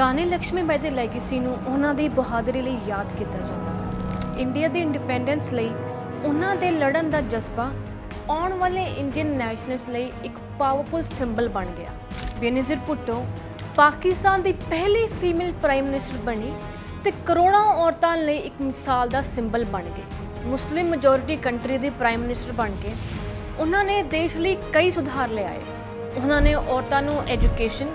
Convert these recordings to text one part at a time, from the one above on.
ਰਾਣੀ ਲక్ష్ਮੀ ਬਾਈ ਦੇ ਲੈਗੇਸੀ ਨੂੰ ਉਹਨਾਂ ਦੀ ਬਹਾਦਰੀ ਲਈ ਯਾਦ ਕੀਤਾ ਜਾਂਦਾ। ਹੈ ਇੰਡੀਆ ਦੀ ਇੰਡੀਪੈਂਡੈਂਸ ਲਈ ਉਹਨਾਂ ਦੇ ਲੜਨ ਦਾ ਜਜ਼ਬਾ ਆਉਣ ਵਾਲੇ ਇੰਡੀਅਨ ਨੈਸ਼ਨਲਿਸਟ ਲਈ ਇੱਕ ਪਾਵਰਫੁਲ ਸਿੰਬਲ ਬਣ ਗਿਆ। ਬੇਨਜ਼ੀਰ ਭੁੱਟੋ ਪਾਕਿਸਤਾਨ ਦੀ ਪਹਿਲੀ ਫੀਮੇਲ ਪ੍ਰਾਈਮ ਮਿਨਿਸਟਰ ਬਣੀ ਤੇ ਕਰੋੜਾਂ ਔਰਤਾਂ ਲਈ ਇੱਕ ਮਿਸਾਲ ਦਾ ਸਿੰਬਲ ਬਣ ਗਏ। ਮੁਸਲਿਮ ਮੈਜੋਰਿਟੀ ਕੰਟਰੀ ਦੀ ਪ੍ਰਾਈਮ ਮਿਨਿਸਟਰ ਬਣ ਕੇ ਉਹਨਾਂ ਨੇ ਦੇਸ਼ ਲਈ ਕਈ ਸੁਧਾਰ ਲਿਆਏ ਉਹਨਾਂ ਨੇ ਔਰਤਾਂ ਨੂੰ ਐਜੂਕੇਸ਼ਨ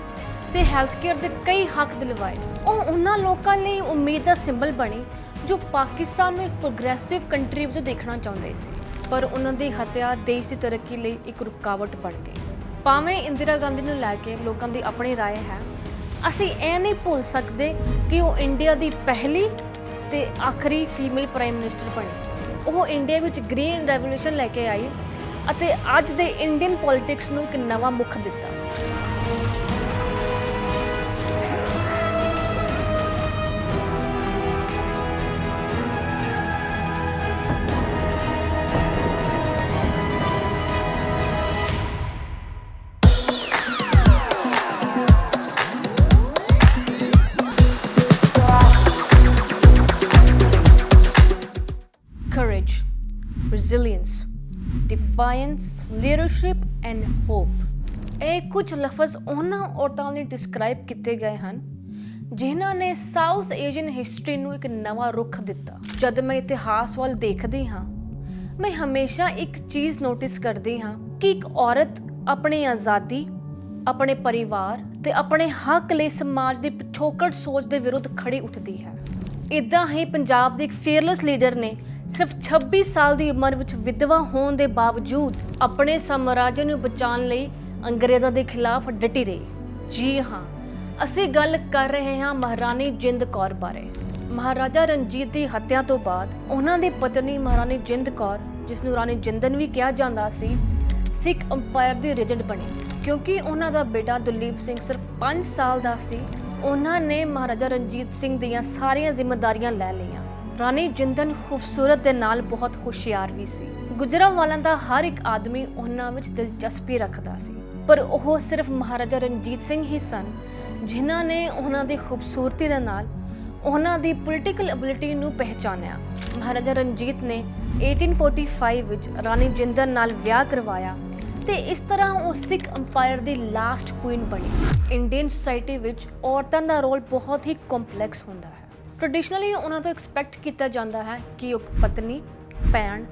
ਤੇ ਹੈਲਥ ਕੇਅਰ ਦੇ ਕਈ ਹੱਕ ਦਿਲਵਾਏ ਉਹ ਉਹਨਾਂ ਲੋਕਾਂ ਲਈ ਉਮੀਦ ਦਾ ਸਿੰਬਲ ਬਣੀ ਜੋ ਪਾਕਿਸਤਾਨ ਨੂੰ ਇੱਕ ਪ੍ਰੋਗਰੈਸਿਵ ਕੰਟਰੀ ਵਜੋਂ ਦੇਖਣਾ ਚਾਹੁੰਦੇ ਸੀ ਪਰ ਉਹਨਾਂ ਦੀ ਹੱਤਿਆ ਦੇਸ਼ ਦੀ ਤਰੱਕੀ ਲਈ ਇੱਕ ਰੁਕਾਵਟ ਬਣ ਗਈ ਭਾਵੇਂ ਇੰਦਰਾ ਗਾਂਧੀ ਨੂੰ ਲੈ ਕੇ ਲੋਕਾਂ ਦੀ ਆਪਣੀ رائے ਹੈ ਅਸੀਂ ਇਹ ਨਹੀਂ ਭੁੱਲ ਸਕਦੇ ਕਿ ਉਹ ਇੰਡੀਆ ਦੀ ਪਹਿਲੀ ਤੇ ਆਖਰੀ ਫੀਮੇਲ ਪ੍ਰਾਈਮ ਮਿਨਿਸਟਰ ਬਣੀ ਉਹ ਇੰਡੀਆ ਵਿੱਚ ਗ੍ਰੀਨ ਰੈਵੋਲੂਸ਼ਨ ਲੈ ਕੇ ਆਈ ਅਤੇ ਅੱਜ ਦੇ ਇੰਡੀਅਨ ਪੋਲਿਟਿਕਸ ਨੂੰ ਇੱਕ ਨਵਾਂ ਮੁੱਖ ਦਿੱਤਾ Resilience, defiance, leadership and hope. ਇਹ ਕੁਝ ਲਫ਼ਜ਼ ਉਹਨਾਂ ਔਰਤਾਂ ਲਈ ਡਿਸਕ੍ਰਾਈਬ ਕੀਤੇ ਗਏ ਹਨ ਜਿਨ੍ਹਾਂ ਨੇ ਸਾਊਥ ਏਸ਼ੀਅਨ ਹਿਸਟਰੀ ਨੂੰ ਇੱਕ ਨਵਾਂ ਰੁਖ ਦਿੱਤਾ। ਜਦ ਮੈਂ ਇਤਿਹਾਸ ਵੱਲ ਦੇਖਦੀ ਹਾਂ ਮੈਂ ਹਮੇਸ਼ਾ ਇੱਕ ਚੀਜ਼ ਨੋਟਿਸ ਕਰਦੀ ਹਾਂ ਕਿ ਇੱਕ ਔਰਤ ਆਪਣੀ ਆਜ਼ਾਦੀ ਆਪਣੇ ਪਰਿਵਾਰ ਤੇ ਆਪਣੇ ਹੱਕ ਲਈ ਸਮਾਜ ਦੀ ਪਿਛੋਕੜ ਸੋਚ ਦੇ ਵਿਰੁੱਧ ਖੜੀ ਉੱਠਦੀ ਹੈ। ਇਦਾਂ ਹੀ ਪੰਜਾਬ ਦੇ ਇੱਕ ਫੀਅਰਲੈਸ ਲੀਡਰ ਨੇ ਸਿਰਫ 26 ਸਾਲ ਦੀ ਉਮਰ ਵਿੱਚ ਵਿਧਵਾ ਹੋਣ ਦੇ ਬਾਵਜੂਦ ਆਪਣੇ ਸਾਮਰਾਜ ਨੂੰ ਬਚਾਉਣ ਲਈ ਅੰਗਰੇਜ਼ਾਂ ਦੇ ਖਿਲਾਫ ਡਟੀ ਰਹੀ। ਜੀ ਹਾਂ, ਅਸੀਂ ਗੱਲ ਕਰ ਰਹੇ ਹਾਂ ਮਹਾਰਾਣੀ ਜਿੰਦ ਕੌਰ ਬਾਰੇ। ਮਹਾਰਾਜਾ ਰਣਜੀਤ ਦੀ ਹੱਤਿਆ ਤੋਂ ਬਾਅਦ ਉਹਨਾਂ ਦੀ ਪਤਨੀ ਮਹਾਰਾਣੀ ਜਿੰਦ ਕੌਰ, ਜਿਸ ਨੂੰ ਰਾਣੀ ਜਿੰਦਨ ਵੀ ਕਿਹਾ ਜਾਂਦਾ ਸੀ, ਸਿੱਖ ਅੰਪਾਇਰ ਦੀ ਰੇਜੈਂਟ ਬਣੀ। ਕਿਉਂਕਿ ਉਹਨਾਂ ਦਾ ਬੇਟਾ ਦਲੀਪ ਸਿੰਘ ਸਿਰਫ 5 ਸਾਲ ਦਾ ਸੀ, ਉਹਨਾਂ ਨੇ ਮਹਾਰਾਜਾ ਰਣਜੀਤ ਸਿੰਘ ਦੀਆਂ ਸਾਰੀਆਂ ਜ਼ਿੰਮੇਵਾਰੀਆਂ ਲੈ ਲਈਆਂ। ਰਾਣੀ ਜਿੰਦਨ ਖੂਬਸੂਰਤ ਦੇ ਨਾਲ ਬਹੁਤ ਹੁਸ਼ਿਆਰ ਵੀ ਸੀ। ਗੁਜਰਾਂਵਾਲਾਂ ਦਾ ਹਰ ਇੱਕ ਆਦਮੀ ਉਹਨਾਂ ਵਿੱਚ ਦਿਲਚਸਪੀ ਰੱਖਦਾ ਸੀ। ਪਰ ਉਹ ਸਿਰਫ ਮਹਾਰਾਜਾ ਰਣਜੀਤ ਸਿੰਘ ਹੀ ਸਨ, ਜਿਨ੍ਹਾਂ ਨੇ ਉਹਨਾਂ ਦੀ ਖੂਬਸੂਰਤੀ ਦੇ ਨਾਲ ਉਹਨਾਂ ਦੀ ਪੋਲੀਟੀਕਲ ਐਬਿਲਿਟੀ ਨੂੰ ਪਹਿਚਾਨਿਆ। ਮਹਾਰਾਜਾ ਰਣਜੀਤ ਨੇ 1845 ਵਿੱਚ ਰਾਣੀ ਜਿੰਦਨ ਨਾਲ ਵਿਆਹ ਕਰਵਾਇਆ ਤੇ ਇਸ ਤਰ੍ਹਾਂ ਉਹ ਸਿੱਖ ਅੰਪਾਇਰ ਦੀ ਲਾਸਟ ਕੁਈਨ ਬਣੀ। ਇੰਡੀਅਨ ਸੁਸਾਇਟੀ ਵਿੱਚ ਔਰਤਾਂ ਦਾ ਰੋਲ ਬਹੁਤ ਹੀ ਕੰਪਲੈਕਸ ਹੁੰਦਾ ਹੈ ਟ੍ਰੈਡੀਸ਼ਨਲੀ ਉਹਨਾਂ ਤੋਂ ਐਕਸਪੈਕਟ ਕੀਤਾ ਜਾਂਦਾ ਹੈ ਕਿ ਉਹ ਪਤਨੀ, ਭੈਣ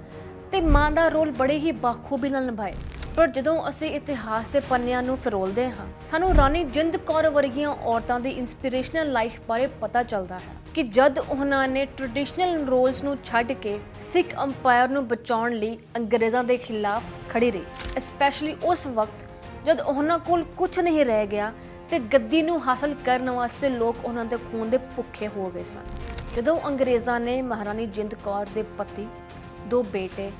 ਤੇ ਮਾਂ ਦਾ ਰੋਲ ਬੜੇ ਹੀ ਬਾਖੂਬੀ ਨਾਲ ਨਿਭਾਏ। ਪਰ ਜਦੋਂ ਅਸੀਂ ਇਤਿਹਾਸ ਦੇ ਪੰਨਿਆਂ ਨੂੰ ਫਰੋਲਦੇ ਹਾਂ, ਸਾਨੂੰ ਰਾਣੀ ਜਿੰਦ ਕੌਰ ਵਰਗੀਆਂ ਔਰਤਾਂ ਦੀ ਇਨਸਪੀਰੇਸ਼ਨਲ ਲਾਈਫ ਬਾਰੇ ਪਤਾ ਚੱਲਦਾ ਹੈ ਕਿ ਜਦ ਉਹਨਾਂ ਨੇ ਟ੍ਰੈਡੀਸ਼ਨਲ ਰੋਲਸ ਨੂੰ ਛੱਡ ਕੇ ਸਿੱਖ ਅੰਪਾਇਰ ਨੂੰ ਬਚਾਉਣ ਲਈ ਅੰਗਰੇਜ਼ਾਂ ਦੇ ਖਿਲਾਫ ਖੜੀ ਰਹੀ ਸਪੈਸ਼ਲੀ ਉਸ ਵਕਤ ਜਦ ਉਹਨਾਂ ਕੋਲ ਕੁਝ ਨਹੀਂ ਰਹਿ ਗਿਆ ਤੇ ਗੱਦੀ ਨੂੰ ਹਾਸਲ ਕਰਨ ਵਾਸਤੇ ਲੋਕ ਉਹਨਾਂ ਦੇ ਖੂਨ ਦੇ ਭੁੱਖੇ ਹੋ ਗਏ ਸਨ। ਜਦੋਂ ਅੰਗਰੇਜ਼ਾਂ ਨੇ ਮਹਾਰਾਣੀ ਜਿੰਦ ਕੌਰ ਦੇ ਪਤੀ, ਦੋ ਬੇਟੇ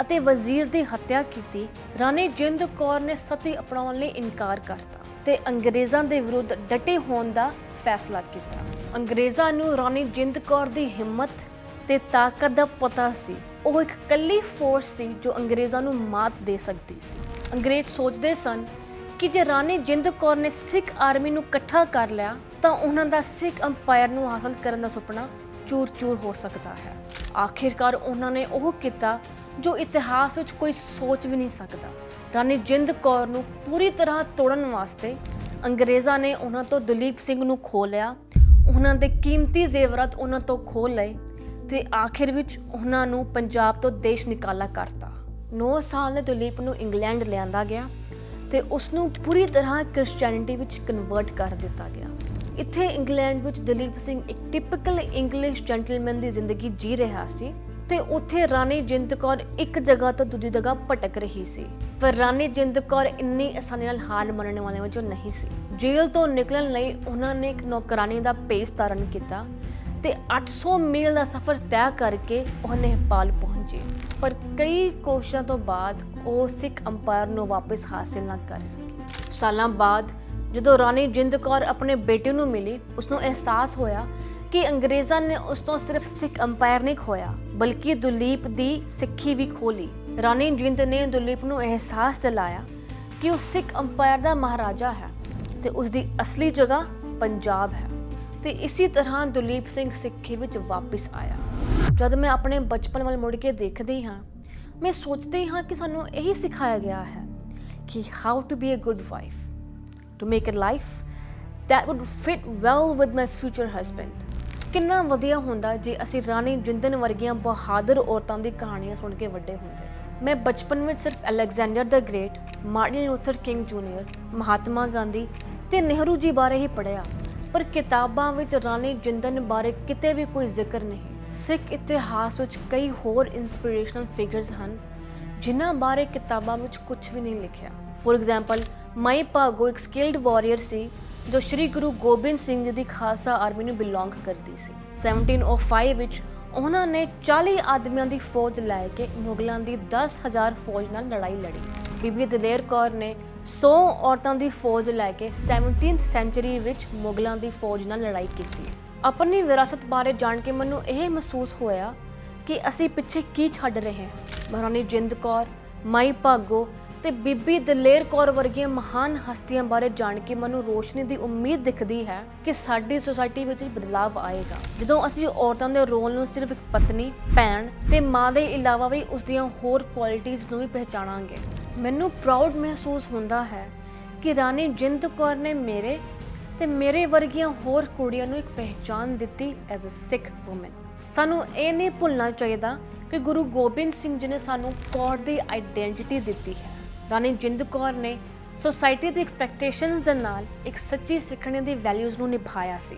ਅਤੇ ਵਜ਼ੀਰ ਦੀ ਹੱਤਿਆ ਕੀਤੀ, ਰਾਣੀ ਜਿੰਦ ਕੌਰ ਨੇ ਸਤੀ ਅਪਣਾਉਣ ਲਈ ਇਨਕਾਰ ਕਰਤਾ ਤੇ ਅੰਗਰੇਜ਼ਾਂ ਦੇ ਵਿਰੁੱਧ ਡਟੇ ਹੋਣ ਦਾ ਫੈਸਲਾ ਕੀਤਾ। ਅੰਗਰੇਜ਼ਾਂ ਨੂੰ ਰਾਣੀ ਜਿੰਦ ਕੌਰ ਦੀ ਹਿੰਮਤ ਤੇ ਤਾਕਤ ਦਾ ਪਤਾ ਸੀ। ਉਹ ਇੱਕ ਕੱਲੀ ਫੋਰਸ ਸੀ ਜੋ ਅੰਗਰੇਜ਼ਾਂ ਨੂੰ ਮਾਤ ਦੇ ਸਕਦੀ ਸੀ। ਅੰਗਰੇਜ਼ ਸੋਚਦੇ ਸਨ ਕਿ ਜੇ ਰਾਣੀ ਜਿੰਦ ਕੌਰ ਨੇ ਸਿੱਖ ਆਰਮੀ ਨੂੰ ਇਕੱਠਾ ਕਰ ਲਿਆ, ਤਾਂ ਉਹਨਾਂ ਦਾ ਸਿੱਖ ਅੰਪਾਇਰ ਨੂੰ ਹਾਸਲ ਕਰਨ ਦਾ ਸੁਪਨਾ ਚੂਰ-ਚੂਰ ਹੋ ਸਕਦਾ ਹੈ। ਆਖਿਰਕਾਰ ਉਹਨਾਂ ਨੇ ਉਹ ਕੀਤਾ ਜੋ ਇਤਿਹਾਸ ਵਿੱਚ ਕੋਈ ਸੋਚ ਵੀ ਨਹੀਂ ਸਕਦਾ। ਰਾਣੀ ਜਿੰਦ ਕੌਰ ਨੂੰ ਪੂਰੀ ਤਰ੍ਹਾਂ ਤੋੜਨ ਵਾਸਤੇ ਅੰਗਰੇਜ਼ਾਂ ਨੇ ਉਹਨਾਂ ਤੋਂ ਦਲੀਪ ਸਿੰਘ ਨੂੰ ਖੋਹ ਲਿਆ, ਉਹਨਾਂ ਦੇ ਕੀਮਤੀ ਜ਼ੇਵਰਾਤ ਉਹਨਾਂ ਤੋਂ ਖੋਹ ਲਏ ਤੇ ਆਖਿਰ ਵਿੱਚ ਉਹਨਾਂ ਨੂੰ ਪੰਜਾਬ ਤੋਂ ਦੇਸ਼ ਨਿਕਾਲਾ ਕਰਤਾ। 9 ਸਾਲ ਦੇ ਦਲੀਪ ਨੂੰ ਇੰਗਲੈਂਡ ਲਿਆਂਦਾ ਗਿਆ। ਤੇ ਉਸ ਨੂੰ ਪੂਰੀ ਤਰ੍ਹਾਂ ਕ੍ਰਿਸਚੀਅਨਿਟੀ ਵਿੱਚ ਕਨਵਰਟ ਕਰ ਦਿੱਤਾ ਗਿਆ। ਇੱਥੇ ਇੰਗਲੈਂਡ ਵਿੱਚ ਦਲੀਪ ਸਿੰਘ ਇੱਕ ਟਿਪੀਕਲ ਇੰਗਲਿਸ਼ ਜੈਂਟਲਮੈਨ ਦੀ ਜ਼ਿੰਦਗੀ ਜੀ ਰਿਹਾ ਸੀ ਤੇ ਉੱਥੇ ਰਾਣੀ ਜਿੰਦ ਕੌਰ ਇੱਕ ਜਗ੍ਹਾ ਤੋਂ ਦੂਜੀ ਜਗ੍ਹਾ ਭਟਕ ਰਹੀ ਸੀ। ਪਰ ਰਾਣੀ ਜਿੰਦ ਕੌਰ ਇੰਨੀ ਆਸਾਨੀ ਨਾਲ ਹਾਰ ਮੰਨਣ ਵਾਲਿਆਂ ਵਿੱਚੋਂ ਨਹੀਂ ਸੀ। ਜੇਲ੍ਹ ਤੋਂ ਨਿਕਲਣ ਲਈ ਉਹਨਾਂ ਨੇ ਇੱਕ ਨੌਕਰਾਨੀ ਦਾ ਭੇਸ ਧਾਰਨ ਕੀਤਾ ਤੇ 800 ਮੀਲ ਦਾ ਸਫ਼ਰ ਤੈਅ ਕਰਕੇ ਉਹ ਨੇਪਾਲ ਪਹੁੰਚੇ। ਪਰ ਕਈ ਕੋਸ਼ਿਸ਼ਾਂ ਤੋਂ ਬਾਅਦ ਉਹ ਸਿੱਖ ਅੰਪਾਇਰ ਨੂੰ ਵਾਪਸ ਹਾਸਿਲ ਨਾ ਕਰ ਸਕੀ। ਸਾਲਾਂ ਬਾਅਦ ਜਦੋਂ ਰਾਣੀ ਜਿੰਦ ਕੌਰ ਆਪਣੇ ਬੇਟੇ ਨੂੰ ਮਿਲੀ ਉਸ ਨੂੰ ਅਹਿਸਾਸ ਹੋਇਆ ਕਿ ਅੰਗਰੇਜ਼ਾਂ ਨੇ ਉਸ ਤੋਂ ਸਿਰਫ ਸਿੱਖ ਅੰਪਾਇਰ ਨਹੀਂ ਖੋਇਆ ਬਲਕਿ ਦੁਲੀਪ ਦੀ ਸਿੱਖੀ ਵੀ ਖੋਲੀ ਰਾਣੀ ਜਿੰਦ ਨੇ ਦੁਲੀਪ ਨੂੰ ਅਹਿਸਾਸ ਦਿਲਾਇਆ ਕਿ ਉਹ ਸਿੱਖ ਅੰਪਾਇਰ ਦਾ ਮਹਾਰਾਜਾ ਹੈ ਤੇ ਉਸ ਦੀ ਅਸਲੀ ਜਗ੍ਹਾ ਪੰਜਾਬ ਹੈ। ਤੇ ਇਸੇ ਤਰ੍ਹਾਂ ਦਲੀਪ ਸਿੰਘ ਸਿੱਖੀ ਵਿੱਚ ਵਾਪਸ ਆਇਆ। ਜਦ ਮੈਂ ਆਪਣੇ ਬਚਪਨ ਵੱਲ ਮੁੜ ਕੇ ਦੇਖਦੀ ਹਾਂ, ਮੈਂ ਸੋਚਦੀ ਹਾਂ ਕਿ ਸਾਨੂੰ ਇਹੀ ਸਿਖਾਇਆ ਗਿਆ ਹੈ ਕਿ how to be a good wife to make a life that would fit well with my future husband ਕਿੰਨਾ ਵਧੀਆ ਹੁੰਦਾ ਜੇ ਅਸੀਂ ਰਾਣੀ ਜਿੰਦਨ ਵਰਗੀਆਂ ਬਹਾਦਰ ਔਰਤਾਂ ਦੀ ਕਹਾਣੀਆਂ ਸੁਣ ਕੇ ਵੱਡੇ ਹੁੰਦੇ। ਮੈਂ ਬਚਪਨ ਵਿੱਚ ਸਿਰਫ Alexander the great, Martin Luther King junior, Mahatma Gandhi ਤੇ ਨਹਿਰੂ ਜੀ ਬਾਰੇ ਹੀ ਪੜ੍ਹਿਆ। ਪਰ ਕਿਤਾਬਾਂ ਵਿੱਚ ਰਾਣੀ ਜਿੰਦਨ ਬਾਰੇ ਕਿਤੇ ਵੀ ਕੋਈ ਜ਼ਿਕਰ ਨਹੀਂ। ਸਿੱਖ ਇਤਿਹਾਸ ਵਿੱਚ ਕਈ ਹੋਰ ਇਨਸਪੀਰੇਸ਼ਨਲ ਫਿਗਰਸ ਹਨ, ਜਿਨ੍ਹਾਂ ਬਾਰੇ ਕਿਤਾਬਾਂ ਵਿੱਚ ਕੁਝ ਵੀ ਨਹੀਂ ਲਿਖਿਆ। ਫੋਰ ਐਗਜ਼ਾਮਪਲ ਮਾਈ ਭਾਗੋ ਇੱਕ ਸਕਿਲਡ ਵਾਰੀਅਰ ਸੀ, ਜੋ ਸ੍ਰੀ ਗੁਰੂ ਗੋਬਿੰਦ ਸਿੰਘ ਜੀ ਦੀ ਖਾਲਸਾ ਆਰਮੀ ਨੂੰ ਬਿਲੋਂਗ ਕਰਦੀ ਸੀ। 1705 ਵਿੱਚ ਉਹਨਾਂ ਨੇ 40 ਆਦਮੀਆਂ ਦੀ ਫੌਜ ਲੈ ਕੇ ਮੁਗਲਾਂ ਦੀ 10000 ਫੌਜ ਨਾਲ ਲੜਾਈ ਲੜੀ। ਬੀਬੀ ਦਲੇਰ ਕੌਰ ਨੇ 100 ਔਰਤਾਂ ਦੀ ਫੌਜ ਲੈ ਕੇ 17th ਸੈਂਚਰੀ ਵਿੱਚ ਮੁਗਲਾਂ ਦੀ ਫੌਜ ਨਾਲ ਲੜਾਈ ਕੀਤੀ। ਆਪਣੀ ਵਿਰਾਸਤ ਬਾਰੇ ਜਾਣ ਕੇ ਮੈਨੂੰ ਇਹ ਮਹਿਸੂਸ ਹੋਇਆ ਕਿ ਅਸੀਂ ਪਿੱਛੇ ਕੀ ਛੱਡ ਰਹੇ ਹਾਂ। ਮਹਾਰਾਣੀ ਜਿੰਦ ਕੌਰ, ਮਾਈ ਭਾਗੋ ਤੇ ਬੀਬੀ ਦਲੇਰ ਕੌਰ ਵਰਗੀਆਂ ਮਹਾਨ ਹਸਤੀਆਂ ਬਾਰੇ ਜਾਣ ਕੇ ਮੈਨੂੰ ਰੋਸ਼ਨੀ ਦੀ ਉਮੀਦ ਦਿਖਦੀ ਹੈ ਕਿ ਸਾਡੀ ਸੋਸਾਇਟੀ ਵਿੱਚ ਬਦਲਾਅ ਆਏਗਾ। ਜਦੋਂ ਅਸੀਂ ਔਰਤਾਂ ਦੇ ਰੋਲ ਨੂੰ ਸਿਰਫ ਇੱਕ ਪਤਨੀ, ਭੈਣ ਤੇ ਮਾਂ ਦੇ ਇਲਾਵਾ ਵੀ ਉਸ ਦੀਆਂ ਹੋਰ ਕੁਆਲਿਟੀਆਂ ਨੂੰ ਵੀ ਪਹਿਚਾਣਾਂਗੇ ਮੈਨੂੰ ਪ੍ਰਾਊਡ ਮਹਿਸੂਸ ਹੁੰਦਾ ਹੈ ਕਿ ਰਾਣੀ ਜਿੰਦ ਕੌਰ ਨੇ ਮੇਰੇ ਤੇ ਮੇਰੇ ਵਰਗੀਆਂ ਹੋਰ ਕੁੜੀਆਂ ਨੂੰ ਇੱਕ ਪਹਿਚਾਨ ਦਿੱਤੀ ਐਜ਼ ਅ ਸਿੱਖ ਔਮਨ ਸਾਨੂੰ ਇਹ ਨਹੀਂ ਭੁੱਲਣਾ ਚਾਹੀਦਾ ਕਿ ਗੁਰੂ ਗੋਬਿੰਦ ਸਿੰਘ ਜੀ ਨੇ ਸਾਨੂੰ ਕੌਰ ਦੀ ਆਈਡੈਂਟੀਟੀ ਦਿੱਤੀ ਹੈ। ਰਾਣੀ ਜਿੰਦ ਕੌਰ ਨੇ ਸੋਸਾਇਟੀ ਦੀ ਐਕਸਪੈਕਟੇਸ਼ਨਸ ਦੇ ਨਾਲ ਇੱਕ ਸੱਚੀ ਸਿੱਖਣੇ ਦੀ ਵੈਲਿਊਜ਼ ਨੂੰ ਨਿਭਾਇਆ ਸੀ।